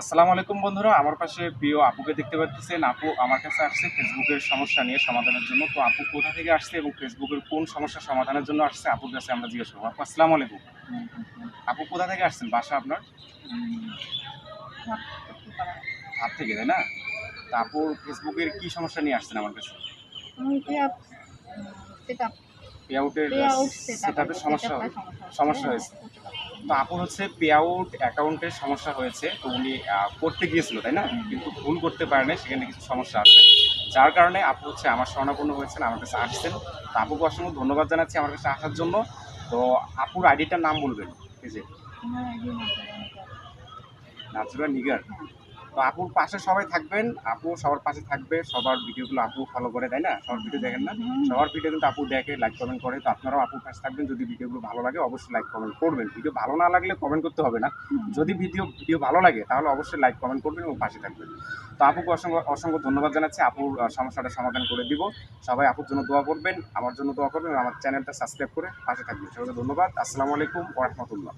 আসসালামু আলাইকুম বন্ধুরা আমার পাশে প্রিয় আপুকে দেখতে পাচ্ছেন। আপু আমার কাছে আসছে ফেসবুকের সমস্যা নিয়ে সমাধানের জন্য। তো আপু কোথা থেকে আসছে এবং ফেসবুকের কোন সমস্যা সমাধানের জন্য আসছে আপুর কাছে আমরা জিজ্ঞেস করব। আপু আসসালামু আলাইকুম। আপু কোথা থেকে আসছেন? বাসা আপনার? হাত থেকে তাই না? তা আপুর ফেসবুকের কি সমস্যা নিয়ে আসছেন আমার কাছে? সমস্যা সমস্যা হয়েছে। তো আপুর হচ্ছে পে আউট অ্যাকাউন্টের সমস্যা হয়েছে তো উনি করতে গিয়েছিল তাই না? কিন্তু ভুল করতে পারেনি সেখানে কিছু সমস্যা আছে। যার কারণে আপু হচ্ছে আমার স্বর্ণাপন্ন হয়েছেন আমার কাছে আসছেন। তো আপুকে অসংখ্য ধন্যবাদ জানাচ্ছি আমার কাছে আসার জন্য। তো আপুর আইডিটার নাম বলবেন ঠিক আছে নাজরা নিগার। তো আপুর পাশে সবাই থাকবেন আপু সবার পাশে থাকবে সবার ভিডিওগুলো আপু ফলো করে তাই না? সবার ভিডিও দেখেন না? সবার ভিডিও কিন্তু আপু দেখে লাইক কমেন্ট করে তো আপনারাও আপুর পাশে থাকবেন যদি ভিডিওগুলো ভালো লাগে অবশ্যই লাইক কমেন্ট করবেন। ভিডিও ভালো না লাগলে কমেন্ট করতে হবে না। যদি ভিডিও ভিডিও ভালো লাগে তাহলে অবশ্যই লাইক কমেন্ট করবেন এবং পাশে থাকবেন। তো আপুকে অসংখ্য অসংখ্য ধন্যবাদ জানাচ্ছি। আপুর সমস্যাটা সমাধান করে দিব। সবাই আপুর জন্য দোয়া করবেন আমার জন্য দোয়া করবেন আমার চ্যানেলটা সাবস্ক্রাইব করে পাশে থাকবেন। সবাইকে ধন্যবাদ। আসসালামু আলাইকুম ওরহমতুল্লাহ